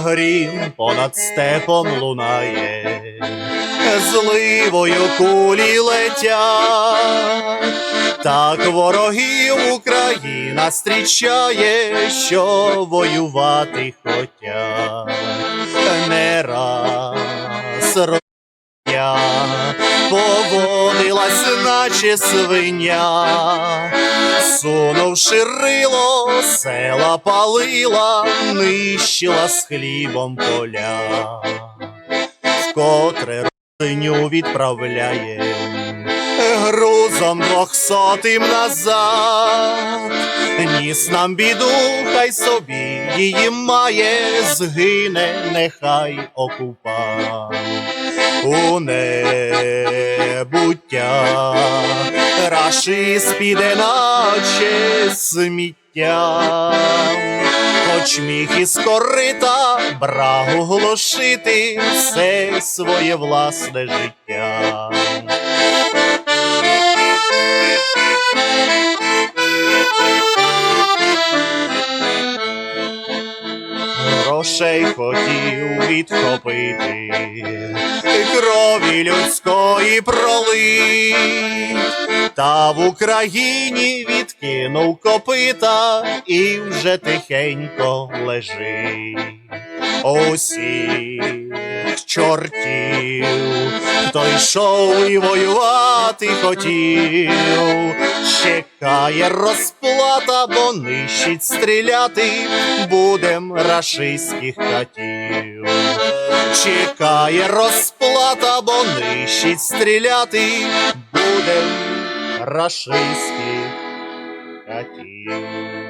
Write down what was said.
грім понад степом лунає, зливою кулі летять, так ворогів Україна зустрічає, що воювати хотять. Не раз роня поводилась, наче свиня, сунувши рило, села палила, нищила з хлібом поля, вкотре родиню відправляє грузом двохсотим назад. Ніс нам біду, хай собі її має, згине, нехай окупант у небуття, рашист піде наче сміття, хоч міг із корита брагу глушити все своє власне життя. Грошей хотів відхопити, крові людської пролить, та в Україні відкинув копита і вже тихенько лежить. Усіх чортів, хто йшов і воювати хотів, чекає розплата, бо нищить стріляти будем рашистських катів. Чекає розплата, бо нищить стріляти будем рашистських катів.